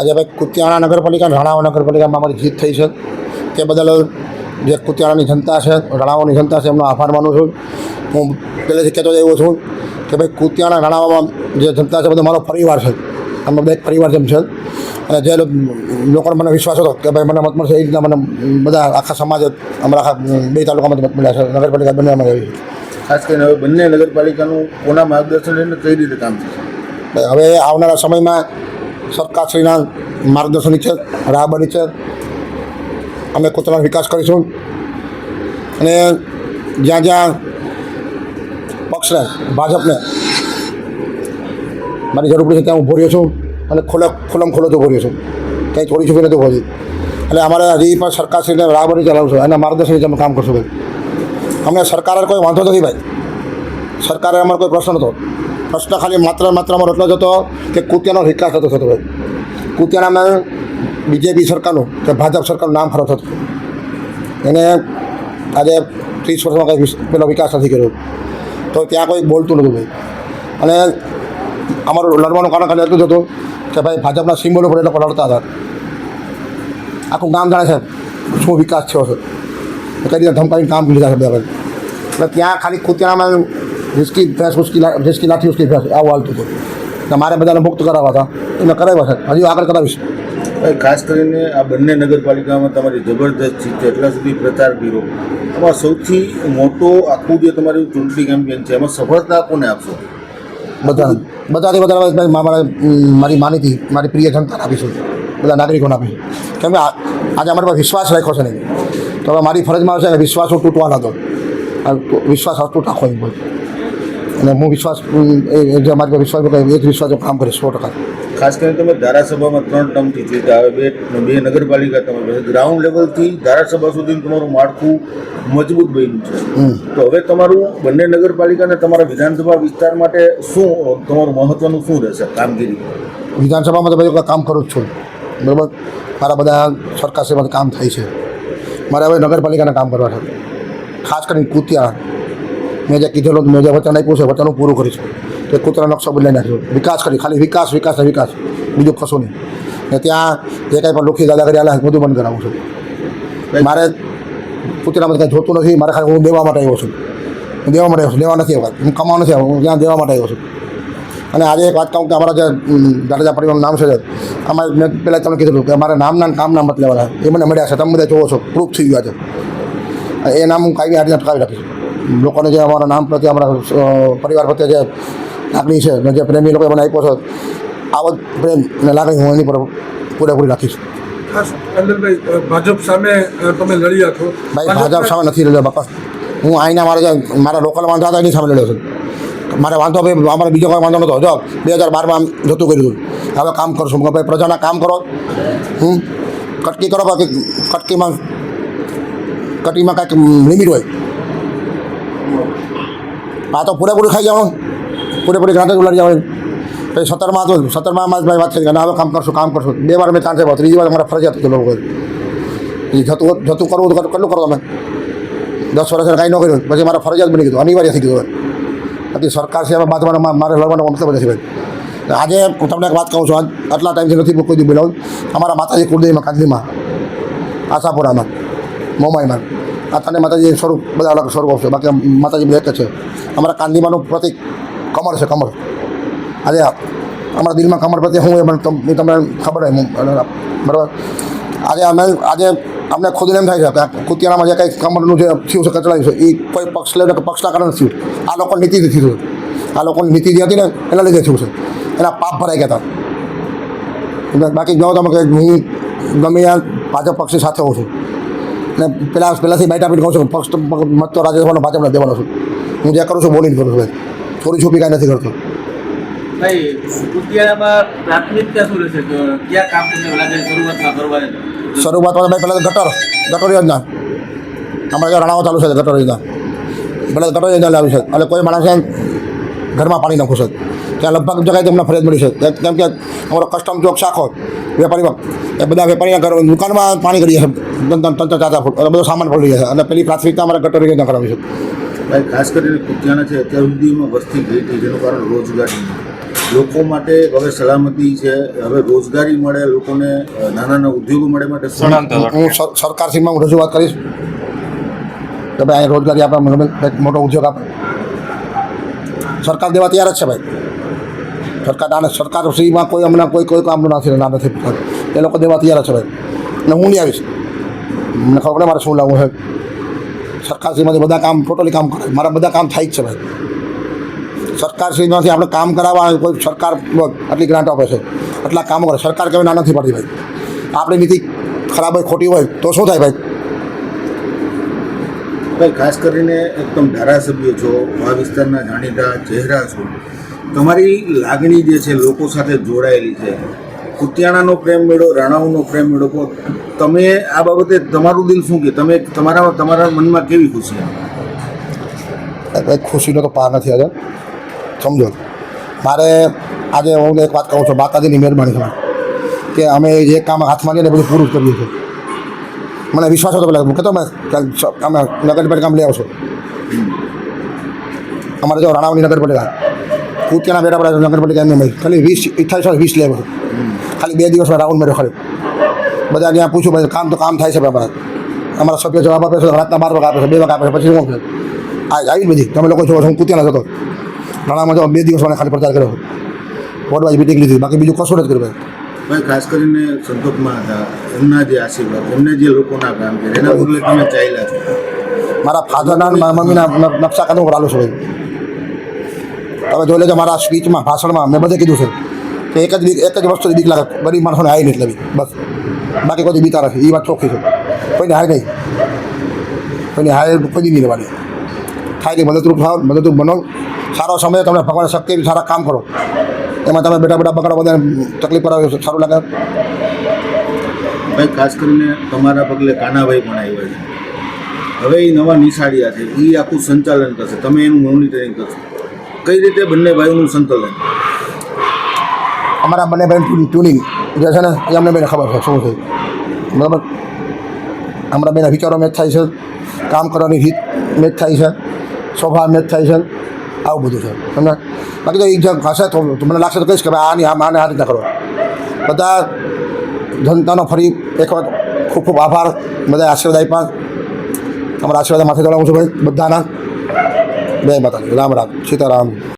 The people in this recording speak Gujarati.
આજે ભાઈ કુતિયાણા નગરપાલિકા રાણાવા નગરપાલિકામાં અમારી જીત થઈ છે. તે બદલ જે કુતિયાણાની જનતા છે રાણાવાની જનતા છે એમનો આભાર માનું છું. હું પહેલેથી કહેતો એવો છું કે ભાઈ કુતિયાણા રાણાવામાં જે જનતા છે બધો મારો પરિવાર છે. અમે બે પરિવાર જેમ છે. અને જે લોકોને મને વિશ્વાસ હતો કે ભાઈ મને મત મળશે એ રીતના મને બધા આખા સમાજ અમારા આખા બે તાલુકામાં મત મળ્યા છે. નગરપાલિકા બંને અમારે આવી ખાસ કરીને હવે બંને નગરપાલિકાનું કોના માર્ગદર્શન લઈને કઈ રીતે કામ થશે? હવે આવનારા સમયમાં સરકારશ્રીના માર્ગદર્શન નીચે રાહબર નીચે અમે કોતરાનો વિકાસ કરીશું. અને જ્યાં જ્યાં પક્ષને, ભાજપને મારી જરૂર પડશે ત્યાં ઊભો રહ્યો છું અને ખુલ્લે ખુલ્લમ ખુલ્લો ઊભો રહ્યો છું. કંઈ થોડી છુપી નથી છું એટલે અમારે હજી પણ સરકારશ્રીને રાહબર નીચે ચલાવશું એના માર્ગદર્શન નીચે અમે કામ કરશું ભાઈ. અમને સરકારે કોઈ વાંધો નથી ભાઈ. સરકારે અમારો કોઈ પ્રશ્ન નહોતો. પ્રશ્ન ખાલી માત્ર માત્રામાં એટલો જ હતો કે કુતિયાનો વિકાસ થતો થતો હોય. કુતિયાણામાં બીજેપી સરકારનું કે ભાજપ સરકારનું નામ ખરાબ થતું. એને આજે ત્રીસ વર્ષમાં કંઈ પેલો વિકાસ નથી કર્યો. તો ત્યાં કોઈ બોલતું નહોતું ભાઈ. અને અમારું લડવાનું કારણ ખાલી એટલું જ હતું કે ભાઈ ભાજપના સિમ્બોલ ઉપર એ લોકો લડતા હતા. આખું ગામ જાણે છે શું વિકાસ થયો છે. કઈ રીતે ધમકાવીને કામ લીધા છે બધા એટલે ત્યાં ખાલી કુતિયાણામાં રિસ્કી ભેંસ ઉસકી રિસ્કી લાઠી ઉસકી ભેંસ આવું હાલતું હતું. એટલે મારે બધાને મુક્ત કરાવવા હતા. એ મેં કરાવ્યા છે. હજી આગળ કરાવીશ. ખાસ કરીને આ બંને નગરપાલિકામાં તમારી જબરદસ્ત જીત છે. એટલા સુધી પ્રચાર કર્યો આમાં સૌથી મોટો આખું જે તમારું ચૂંટણી કેમ્પેન છે એમાં સફળતા કોને આપશો? બધા બધાથી બધા મારે મારી માનીતી મારી પ્રિય જનતાને આપીશું. બધા નાગરિકોને આપીશું. કેમ કે આજે અમારા પર વિશ્વાસ રાખ્યો છે નહીં. તો હવે મારી ફરજમાં છે વિશ્વાસો વિશ્વાસ હું તૂટવા આ તો વિશ્વાસ અતૂટ રાખો એમ અને હું વિશ્વાસ જે મારી વિશ્વાસ એ જ વિશ્વાસ કામ કરીશ સો ટકા. ખાસ કરીને તમે ધારાસભામાં ત્રણ ટર્મથી જીતા હવે બે બે નગરપાલિકા તમે ગ્રાઉન્ડ લેવલથી ધારાસભા સુધીનું તમારું માળખું મજબૂત બન્યું છે. તો હવે તમારું બંને નગરપાલિકાને તમારા વિધાનસભા વિસ્તાર માટે શું તમારું મહત્વનું શું રહેશે કામગીરી? વિધાનસભામાં તો બધું કામ કરું જ છું. બરાબર? મારા બધા સરકાર સેવા કામ થાય છે. મારે હવે નગરપાલિકાના કામ કરવા છે. ખાસ કરીને કૂતિયા મેં જે કીધેલો, મેં જે વચન આપ્યું છે વચન હું પૂરું કરીશ. તે કૂતરા નકશો બદલાઈ નાખ્યો વિકાસ કરી, ખાલી વિકાસ વિકાસ ને વિકાસ. બીજું કશું નહીં. ને ત્યાં જે કાંઈ પણ લુખી દાદાગીરી આલા બધું બંધ કરાવું છું. મારે કૂતરામાં કાંઈ જોતું નથી, મારે ખાલી હું દેવા માટે આવ્યો છું. હું દેવા માટે આવ્યો છું, લેવા નથી આવ્યો હું કમાવા નથી આવ્યો હું ત્યાં દેવા માટે આવ્યો છું. અને આજે એક વાત કહું કે અમારા જે દાદાજા પરિવારનું નામ છે અમારે મેં પહેલાં તમને કીધું કે મારા નામના કામ નામ બદલાવાના લેવાના. એ મને મળ્યા છે. તમે બધા જોવો છો પ્રૂફ થઈ ગયા છે એ નામ હું કાંઈ આજે અટકાવી રાખીશ. લોકોને જે અમારા નામ પ્રત્યે અમારા પરિવાર પ્રત્યે જે લાગણી છે જે પ્રેમી લોકોએ મને આપ્યો છે આવો પ્રેમ અને લાગણી હું એની પર પૂરેપૂરી રાખીશ. ખાસ ભાજપ સામે તમે લડ્યા છો ભાઈ ભાજપ સામે નથી લડ્યો બાપા હું અહીંના મારા જે મારા લોકલ વાંધો હતા એની સામે લડ્યો છું. મારે વાંધો ભાઈ અમારે બીજો કોઈ વાંધો નહોતો જો બે હજાર બારમાં જતું કર્યું હતું. હવે કામ કરશું. કે ભાઈ પ્રજાના કામ કરો. હું કટકી કરો બાકી કટકીમાં કટકીમાં કાંઈક લિમિટ હોય. આ તો પૂરેપૂરી ખાઈ જવાનું. પૂરેપૂરી ગાંઠે ઉલાડી જવાનું. પછી સત્તરમાં તો સત્તરમાં જ ભાઈ વાત ગઈ હવે કામ કરશું કામ કરશું. બે વાર મેં ચાન્સ આપ્યો, ત્રીજી વાર અમારે ફરજિયાત હતું લોકો એ જતું જતું કરવું તો કેટલું કરો તમે દસ વર્ષ કાંઈ ન કર્યું, પછી મારા ફરજિયાત બની ગયું અનિવાર્ય થઈ ગયું પછી સરકાર છે, એમાં બાંધવાનો મારે લડવાનો મતલબ નથી ભાઈ. આજે હું તમને એક વાત કહું છું, આજ આટલા ટાઈમથી નથી કોઈ બોલાવું. અમારા માતાજી કુળદેવીમાં કાંદલીમાં આશાપુરામાં, મોમાઈમાં. આ તને માતાજી સ્વરૂપ બધા અલગ સ્વરૂપ છે બાકી માતાજી બધા એક જ છે અમારા કાંદીમાનું પ્રતિક કમળ છે કમળ આજે અમારા દિલમાં કમળ પ્રત્યે હું એ મને તમ- એ તમને ખબર હોય હું- બરાબર આજે અમે આજે અમને ખુદને એમ થાય છે કે આ કુતિયાણામાં જે કંઈ કમળનું જે થયું છે કચડાયું છે એ કોઈ પક્ષ લે કે પક્ષના કારણે થયું આ લોકોની નીતિથી થયું આ લોકોની નીતિ જે હતી ને એના લીધે થયું છે એના પાપ ભરાઈ ગયા હતા બાકી જો તમે કે હું ગમે ત્યાં ભાજપ પક્ષની સાથે હોઉં છું ને પેલા પહેલાંથી બાઈટ આપીને કહું છું. પક્ષ મત તો રાજ્યસભાનો ભાજપને દેવાનો છું. હું જે કરું છું બોલીને કરું છું. ભાઈ છોપી કાંઈ નથી કરતો. શરૂઆતમાં ભાઈ પહેલાં ગટર ગટર યોજના. અમારે રાણાઓ ચાલુ છે ગટર યોજના. પહેલાં ગટર યોજના લાવી છે. એટલે કોઈ માણસે ઘરમાં પાણી નાખવું છે. ત્યાં લગભગ જગ્યાએ તમને ફરજ મળી છે. કેમ- કે અમારો કસ્ટમ ચોક શાખો વેપારીમાં એ બધા વેપારીના ઘર દુકાનમાં પાણી કરીએ છે. ત્રણ ત્રણ ત્રણ ચાર ચાર ફૂટ. એટલે બધો સામાન પડી છે. અને પેલી પ્રાથમિકતા અમારે ગટર યોજના કરાવી છે. ભાઈ ખાસ કરીને કુતિયાણા છે અત્યાર સુધીમાં વસ્તી ગઈ હતી જેનું કારણ રોજગારી લોકો માટે હવે સલામતી છે હવે રોજગારી મળે લોકોને નાના નાના ઉદ્યોગો મળે માટે હું સર- સરકારશ્રીમાં હું રજૂઆત કરીશ. કે ભાઈ અહીં રોજગારી આપણા મને મોટો ઉદ્યોગ આપે. સરકાર દેવા તૈયાર જ છે ભાઈ. સરકાર આને સરકારશ્રીમાં કોઈ અમને કોઈ કોઈ કામનું નથી ના નથી એ લોકો દેવા તૈયાર છે ભાઈ. ને હું નહીં આવીશ. મને ખબર પડે મારે શું લાવવું છે. સરકારશ્રીમાંથી બધા કામ ટોટલી કામ કરે. મારા બધા કામ થાય જ છે ભાઈ. સરકારશ્રીમાંથી આપણે કામ કરાવવા, કોઈ સરકાર આટલી ગ્રાન્ટ આપે છે. આટલા કામો કરે. સરકાર કહેવાય ના નથી પડતી ભાઈ. આપણી નીતિ ખરાબ હોય, ખોટી હોય, તો શું થાય ભાઈ? ભાઈ, ખાસ કરીને એકદમ ધારાસભ્ય છો આ વિસ્તારના જાણીતા ચહેરા છો, તમારી લાગણી જે છે લોકો સાથે જોડાયેલી છે. કુતિયાણાનો પ્રેમ મેળો, રાણાઓનો પ્રેમ મેળો કહો તમે આ બાબતે તમારું દિલ શું કે? તમે તમારા તમારા મનમાં કેવી ખુશી? આવે ખુશીનો તો પાર નથી આજે સમજો. મારે આજે હું એક વાત કહું છું માતાજીની મહેરબાની કે અમે જે કામ હાથમાં લઈએ ને બધું પૂરું કરીએ છીએ. મને વિશ્વાસ હતો પેલા કહેતો કે અમે નગરપાલિકા લઈ આવશો અમારે જો રાણાવલી નગરપાલિકા. કુતિયાના બેટા પડે નગરપાલિકા એમને મળી ખાલી વીસ, અઠ્ઠાવીસો, વીસ લેવો ખાલી બે દિવસમાં રાઉન્ડ મેળવ્યો ખાલી. બધા ત્યાં પૂછ્યું ભાઈ કામ તો કામ થાય છે અમારા. અમારા સભ્ય જવાબ આપે છે, રાતના બાર વાગે આપે છે, બે વાગે આપે છે, પછી શું આ આવી બધી. તમે લોકો જોવો છો, હું કુતિયાના જતો રાણામાં જો બે દિવસ મને ખાલી પ્રચાર કર્યો. વોર્ડ વાઇઝ મિટિંગ લીધી. બાકી બીજું કશું નથી કર્યું ભાઈ. ભાઈ, ખાસ કરીને સંતોષમાં હતા. એમના જે આશીર્વાદ, એમને જે લોકોના કામ કરે એના બદલે તમે ચાલ્યા છો. મારા ફાધરના મમ્મીના નકશા કામ હું ચાલુ છું તમે જોઈ લેજો મારા સ્પીચમાં ભાષણમાં, મેં બધે કીધું છે. કે એક જ બીક, એક જ વસ્તુ બીક લાગે. ગરીબ માણસોને હાઈ નહીં એટલે બસ. બાકી કોઈ બીતા નથી એ વાત ચોખ્ખી છે. કોઈને હાય નહીં. કોઈને હાય કોઈ નહીં લેવાની થાય કે મદદરૂપ થાવ, મદદરૂપ બનો. સારો સમય તમને ભગવાન શક્તિ સારા કામ કરો. એમાં તમે બેટા બેટા પકડો બધાને તકલીફ કરાવે સારું લાગે. ભાઈ ખાસ કરીને તમારા પગલે કાનાભાઈ પણ આવ્યા છે. હવે એ નવા નિશાળિયા છે એ આખું સંચાલન કરશે. તમે એનું મોનિટરિંગ કરશો. કઈ રીતે બંને ભાઈઓનું સંકલન અમારા બંને ભાઈ ટ્યુનિંગ જે છે ને એ અમને બેને ખબર છે શું છે. બરાબર? અમારા બેના વિચારો મેચ થાય છે કામ કરવાની રીત મેચ થાય છે સ્વભાવ મેચ થાય છે. આવું બધું છે. તમને બાકી તો એક જગ હશે તો મને લાગશે તો કહીશ કે આની આમ આને આ રીતના કરો. બધા જનતાનો ફરી એક વખત ખૂબ ખૂબ આભાર. બધા આશીર્વાદ આપ્યા. અમારા આશીર્વાદ માથે ચડાવું છું ભાઈ, બધાના. જય માતાજી. રામ રામ. સીતારામ.